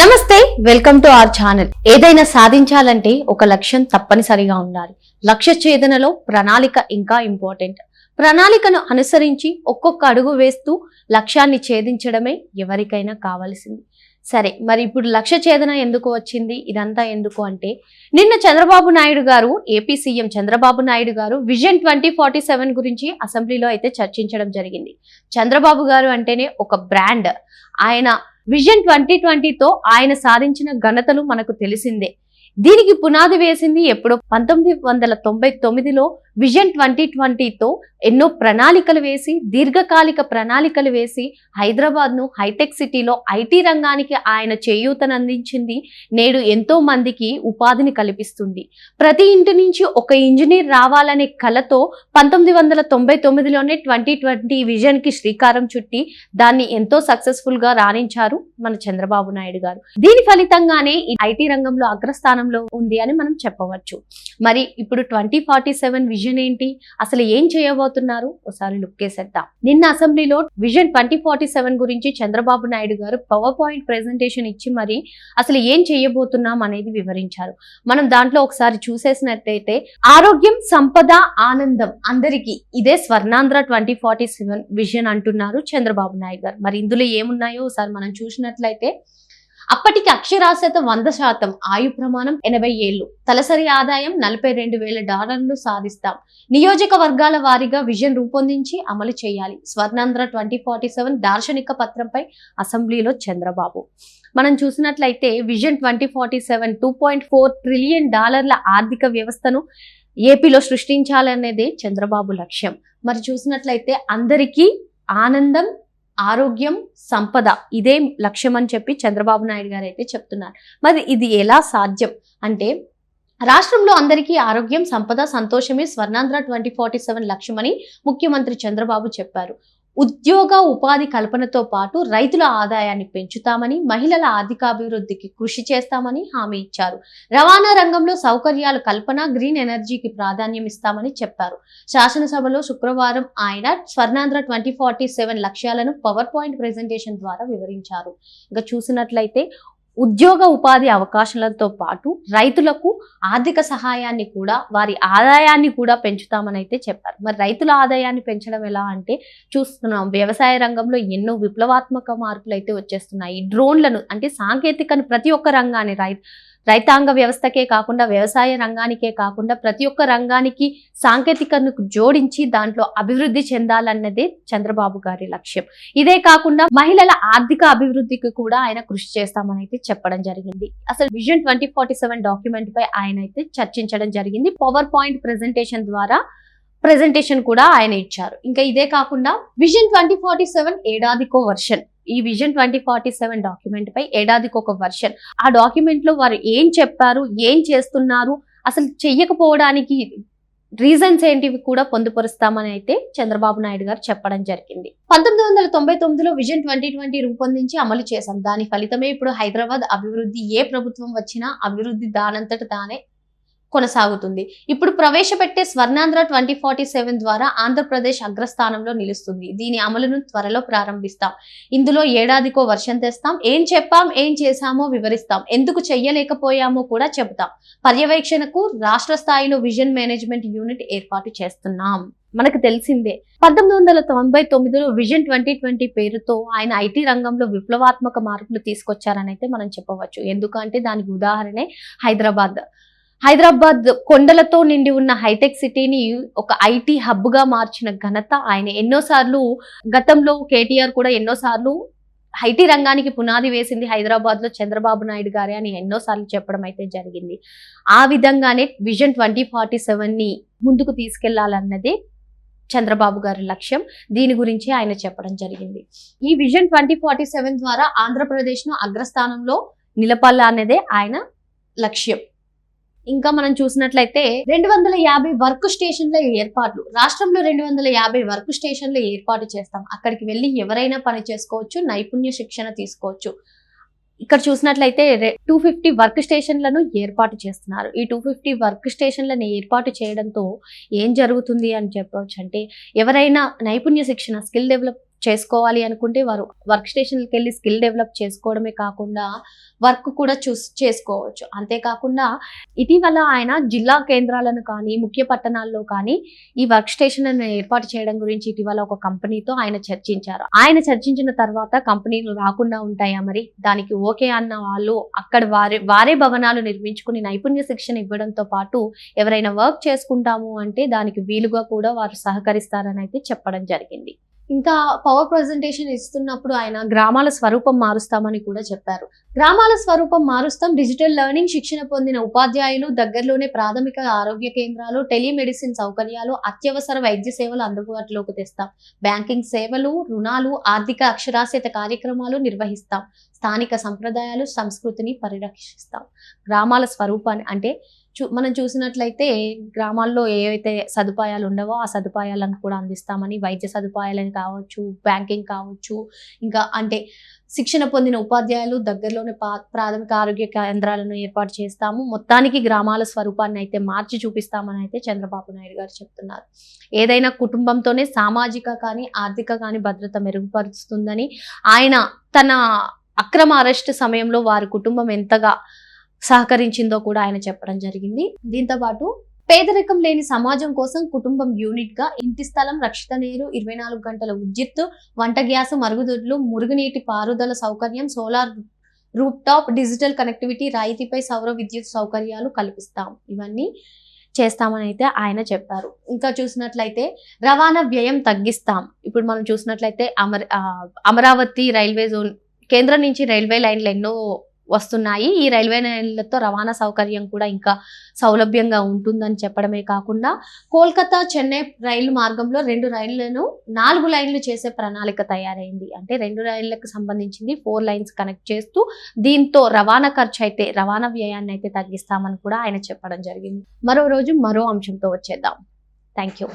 నమస్తే welcome to our channel. ఏదైనా సాధించాలంటే ఒక లక్ష్యం తప్పనిసరిగా ఉండాలి. లక్ష్య ఛేదనలో ప్రణాళిక ఇంకా ఇంపార్టెంట్. ప్రణాళికను అనుసరించి ఒక్కొక్క అడుగు వేస్తూ లక్ష్యాన్ని ఛేదించడమే ఎవరికైనా కావాల్సింది. సరే మరి ఇప్పుడు లక్ష్య ఛేదన ఎందుకు వచ్చింది? ఇదంతా ఎందుకు అంటే నిన్న చంద్రబాబు నాయుడు గారు ఏపీ సీఎం చంద్రబాబు నాయుడు గారు విజన్ ట్వంటీ ఫార్టీ సెవెన్ గురించి అసెంబ్లీలో అయితే చర్చించడం జరిగింది. చంద్రబాబు గారు అంటేనే ఒక బ్రాండ్. ఆయన విజన్ ట్వంటీ ట్వంటీతో ఆయన సాధించిన ఘనతలు మనకు తెలిసిందే. దీనికి పునాది వేసింది ఎప్పుడో పంతొమ్మిది వందల తొంభై తొమ్మిదిలో విజన్ ట్వంటీ ట్వంటీతో ఎన్నో ప్రణాళికలు వేసి దీర్ఘకాలిక ప్రణాళికలు వేసి హైదరాబాద్ను హైటెక్ సిటీలో ఐటీ రంగానికి ఆయన చేయూతను అందించింది నేడు ఎంతో మందికి ఉపాధిని కల్పిస్తుంది. ప్రతి ఇంటి నుంచి ఒక ఇంజనీర్ రావాలనే కలతో పంతొమ్మిది వందల తొంభై తొమ్మిదిలోనే ట్వంటీ ట్వంటీ విజన్కి శ్రీకారం చుట్టి దాన్ని ఎంతో సక్సెస్ఫుల్గా రాణించారు మన చంద్రబాబు నాయుడు గారు. దీని ఫలితంగానే ఈ ఐటీ రంగంలో అగ్రస్థానంలో ఉంది అని మనం చెప్పవచ్చు. మరి ఇప్పుడు ట్వంటీ ఫార్టీ సెవెన్ విజన్ ఏంటి? అసలు ఏం చేయబోతున్నారు? ఒకసారి లుక్ చేసేద్దాం. నిన్న అసెంబ్లీలో విజన్ ట్వంటీ ఫార్టీ సెవెన్ గురించి చంద్రబాబు నాయుడు గారు పవర్ పాయింట్ ప్రెజెంటేషన్ ఇచ్చి మరి అసలు ఏం చేయబోతున్నాం అనేది వివరించారు. మనం దాంట్లో ఒకసారి చూసేసినట్లయితే ఆరోగ్యం సంపద ఆనందం అందరికీ ఇదే Swarnandhra twenty forty seven vision అంటున్నారు చంద్రబాబు నాయుడు గారు. మరి ఇందులో ఏమున్నాయో ఒకసారి మనం చూసినట్లయితే అప్పటికి అక్షరాస్యత వంద శాతం ఆయు ప్రమాణం ఎనభై ఏళ్ళు. తలసరి ఆదాయం నలభై రెండు వేల డాలర్లు సాధిస్తాం. నియోజకవర్గాల వారీగా విజన్ రూపొందించి అమలు చేయాలి. స్వర్ణాంధ్ర ట్వంటీ ఫార్టీ సెవెన్ దార్శనిక పత్రంపై అసెంబ్లీలో చంద్రబాబు. మనం చూసినట్లయితే vision twenty forty seven two point four trillion డాలర్ల ఆర్థిక వ్యవస్థను ఏపీలో సృష్టించాలనేదే చంద్రబాబు లక్ష్యం. మరి చూసినట్లయితే అందరికీ ఆనందం ఆరోగ్యం సంపద ఇదే లక్ష్యం అని చెప్పి చంద్రబాబు నాయుడు గారు అయితే చెప్తున్నారు. మరి ఇది ఎలా సాధ్యం? అంటే రాష్ట్రంలో అందరికీ ఆరోగ్యం సంపద సంతోషమే స్వర్ణాంధ్ర ట్వంటీ ఫార్టీ సెవెన్ లక్ష్యమని ముఖ్యమంత్రి చంద్రబాబు చెప్పారు. ఉద్యోగ ఉపాధి కల్పనతో పాటు రైతుల ఆదాయాన్ని పెంచుతామని మహిళల ఆర్థికాభివృద్ధికి కృషి చేస్తామని హామీ ఇచ్చారు. రవాణా రంగంలో సౌకర్యాల కల్పన గ్రీన్ ఎనర్జీకి ప్రాధాన్యం ఇస్తామని చెప్పారు. శాసనసభలో శుక్రవారం ఆయన స్వర్ణాంధ్ర ట్వంటీ ఫార్టీ సెవెన్ లక్ష్యాలను పవర్ పాయింట్ ప్రెజెంటేషన్ ద్వారా వివరించారు. ఇంకా చూసినట్లయితే ఉద్యోగ ఉపాధి అవకాశాలతో పాటు రైతులకు ఆర్థిక సహాయాన్ని కూడా వారి ఆదాయాన్ని కూడా పెంచుతామని అయితే చెప్పారు. మరి రైతుల ఆదాయాన్ని పెంచడం ఎలా అంటే చూస్తున్నాం వ్యవసాయ రంగంలో ఎన్నో విప్లవాత్మక మార్పులు అయితే వచ్చేస్తున్నాయి. డ్రోన్లను అంటే సాంకేతికను ప్రతి ఒక్క రంగాన్ని రై రైతాంగ వ్యవస్థకే కాకుండా వ్యవసాయ రంగానికే కాకుండా ప్రతి ఒక్క రంగానికి సాంకేతికతను జోడించి దాంట్లో అభివృద్ధి చెందాలన్నదే చంద్రబాబు గారి లక్ష్యం. ఇదే కాకుండా మహిళల ఆర్థిక అభివృద్ధికి కూడా ఆయన కృషి చేస్తామని అయితే చెప్పడం జరిగింది. అసలు vision twenty forty seven document పై ఆయన అయితే చర్చించడం జరిగింది. పవర్ పాయింట్ ప్రెజెంటేషన్ ద్వారా ప్రెజెంటేషన్ కూడా ఆయన ఇచ్చారు. ఇంకా ఇదే కాకుండా విజన్ ట్వంటీ ఫార్టీ సెవెన్ ఏడాదికో వర్షన్ ఈ vision twenty forty seven document పై ఏడాదికి ఒక వర్షన్ ఆ డాక్యుమెంట్లో వారు ఏం చెప్పారు ఏం చేస్తున్నారు అసలు చెయ్యకపోవడానికి రీజన్స్ ఏంటివి కూడా పొందుపరుస్తామని అయితే చంద్రబాబు నాయుడు గారు చెప్పడం జరిగింది. పంతొమ్మిది వందల తొంభై తొమ్మిదిలో విజన్ ట్వంటీ ట్వంటీ రూపొందించి అమలు చేశాం. దాని ఫలితమే ఇప్పుడు హైదరాబాద్ అభివృద్ధి ఏ ప్రభుత్వం వచ్చినా అభివృద్ధి దానంతట తానే కొనసాగుతుంది. ఇప్పుడు ప్రవేశపెట్టే స్వర్ణాంధ్ర ట్వంటీ ఫార్టీ సెవెన్ ద్వారా ఆంధ్రప్రదేశ్ అగ్రస్థానంలో నిలుస్తుంది. దీని అమలును త్వరలో ప్రారంభిస్తాం. ఇందులో ఏడాదికో వర్షం తెస్తాం. ఏం చెప్పాం ఏం చేశామో వివరిస్తాం. ఎందుకు చెయ్యలేకపోయామో కూడా చెబుతాం. పర్యవేక్షణకు రాష్ట్ర స్థాయిలో విజన్ మేనేజ్మెంట్ యూనిట్ ఏర్పాటు చేస్తున్నాం. మనకు తెలిసిందే పంతొమ్మిది వందల తొంభై తొమ్మిదిలో విజన్ ట్వంటీ ట్వంటీ పేరుతో ఆయన ఐటీ రంగంలో విప్లవాత్మక మార్పులు తీసుకొచ్చారని అయితే మనం చెప్పవచ్చు. ఎందుకంటే దానికి ఉదాహరణే హైదరాబాద్. హైదరాబాద్ కొండలతో నిండి ఉన్న హైటెక్ సిటీని ఒక ఐటీ హబ్గా మార్చిన ఘనత ఆయన. ఎన్నోసార్లు గతంలో కేటీఆర్ కూడా ఎన్నోసార్లు ఐటీ రంగానికి పునాది వేసింది హైదరాబాద్లో చంద్రబాబు నాయుడు గారే అని ఎన్నోసార్లు చెప్పడం అయితే జరిగింది. ఆ విధంగానే విజన్ ట్వంటీ ఫార్టీ సెవెన్ని ముందుకు తీసుకెళ్ళాలన్నదే చంద్రబాబు గారి లక్ష్యం. దీని గురించి ఆయన చెప్పడం జరిగింది. ఈ విజన్ ట్వంటీ ఫార్టీ సెవెన్ ద్వారా ఆంధ్రప్రదేశ్ను అగ్రస్థానంలో నిలపాలన్నదే ఆయన లక్ష్యం. ఇంకా మనం చూసినట్లయితే రెండు వందల యాభై వర్క్ స్టేషన్ల ఏర్పాట్లు. రాష్ట్రంలో రెండు వందల యాభై వర్క్ స్టేషన్లు ఏర్పాటు చేస్తాం. అక్కడికి వెళ్ళి ఎవరైనా పని చేసుకోవచ్చు నైపుణ్య శిక్షణ తీసుకోవచ్చు. ఇక్కడ చూసినట్లయితే టూ ఫిఫ్టీ వర్క్ స్టేషన్లను ఏర్పాటు చేస్తున్నారు. ఈ టూ ఫిఫ్టీ వర్క్ స్టేషన్లను ఏర్పాటు చేయడంతో ఏం జరుగుతుంది అని చెప్పవచ్చు అంటే ఎవరైనా నైపుణ్య శిక్షణ స్కిల్ డెవలప్ చేసుకోవాలి అనుకుంటే వారు వర్క్ స్టేషన్కి వెళ్ళి స్కిల్ డెవలప్ చేసుకోవడమే కాకుండా వర్క్ కూడా చూస్ చేసుకోవచ్చు. అంతేకాకుండా ఇటీవల ఆయన జిల్లా కేంద్రాలను కానీ ముఖ్య పట్టణాల్లో కానీ ఈ వర్క్ స్టేషన్ ఏర్పాటు చేయడం గురించి ఇటీవల ఒక కంపెనీతో ఆయన చర్చించారు. ఆయన చర్చించిన తర్వాత కంపెనీలు రాకుండా ఉంటాయా మరి? దానికి ఓకే అన్న వాళ్ళు అక్కడ వారే వారే భవనాలు నిర్మించుకుని నైపుణ్య శిక్షణ ఇవ్వడంతో పాటు ఎవరైనా వర్క్ చేసుకుంటాము అంటే దానికి వీలుగా కూడా వారు సహకరిస్తారని అయితే చెప్పడం జరిగింది. ఇంకా పవర్ ప్రజెంటేషన్ ఇస్తున్నప్పుడు ఆయన గ్రామాల స్వరూపం మారుస్తామని కూడా చెప్పారు. గ్రామాల స్వరూపం మారుస్తాం డిజిటల్ లెర్నింగ్ శిక్షణ పొందిన ఉపాధ్యాయులు దగ్గరలోనే ప్రాథమిక ఆరోగ్య కేంద్రాలు టెలిమెడిసిన్ సౌకర్యాలు అత్యవసర వైద్య సేవలు అందుబాటులోకి తెస్తాం. బ్యాంకింగ్ సేవలు రుణాలు ఆర్థిక అక్షరాస్యత కార్యక్రమాలు నిర్వహిస్తాం. స్థానిక సంప్రదాయాలు సంస్కృతిని పరిరక్షిస్తాం. గ్రామాల స్వరూపాన్ని అంటే మనం చూసినట్లయితే గ్రామాల్లో ఏవైతే సదుపాయాలు ఉండవో ఆ సదుపాయాలను కూడా అందిస్తామని వైద్య సదుపాయాలని కావచ్చు బ్యాంకింగ్ కావచ్చు ఇంకా అంటే శిక్షణ పొందిన ఉపాధ్యాయులు దగ్గరలోనే పా- ప్రాథమిక ఆరోగ్య కేంద్రాలను ఏర్పాటు చేస్తాము. మొత్తానికి గ్రామాల స్వరూపాన్ని అయితే మార్చి చూపిస్తామని అయితే చంద్రబాబు నాయుడు గారు చెప్తున్నారు. ఏదైనా కుటుంబంతోనే సామాజిక కానీ ఆర్థిక కానీ భద్రత మెరుగుపరుస్తుందని ఆయన తన అక్రమ అరెస్ట్ సమయంలో వారి కుటుంబం ఎంతగా సహకరించిందో కూడా ఆయన చెప్పడం జరిగింది. దీంతో పాటు పేదరికం లేని సమాజం కోసం కుటుంబం యూనిట్గా ఇంటి స్థలం రక్షిత నీరు ఇరవై నాలుగు గంటల విద్యుత్తు వంట గ్యాస్ మరుగుదొడ్లు మురుగునీటి పారుదల సౌకర్యం solar roof top digital connectivity రాయితీపై సౌర విద్యుత్ సౌకర్యాలు కల్పిస్తాం. ఇవన్నీ చేస్తామని అయితే ఆయన చెప్పారు. ఇంకా చూసినట్లయితే రవాణా వ్యయం తగ్గిస్తాం. ఇప్పుడు మనం చూసినట్లయితే అమర అమరావతి రైల్వే జోన్ కేంద్రం నుంచి రైల్వే లైన్లు ఎన్నో వస్తున్నాయి. ఈ రైల్వే లైన్లతో రవాణా సౌకర్యం కూడా ఇంకా సౌలభ్యంగా ఉంటుందని చెప్పడమే కాకుండా కోల్కతా చెన్నై రైలు మార్గంలో రెండు రైళ్ళను నాలుగు లైన్లు చేసే ప్రణాళిక తయారైంది. అంటే రెండు రైళ్ళకు సంబంధించింది ఫోర్ లైన్స్ కనెక్ట్ చేస్తూ దీంతో రవాణా ఖర్చు అయితే రవాణా వ్యయాన్ని అయితే తగ్గిస్తామని కూడా ఆయన చెప్పడం జరిగింది. మరో రోజు మరో అంశంతో వచ్చేద్దాం. Thank you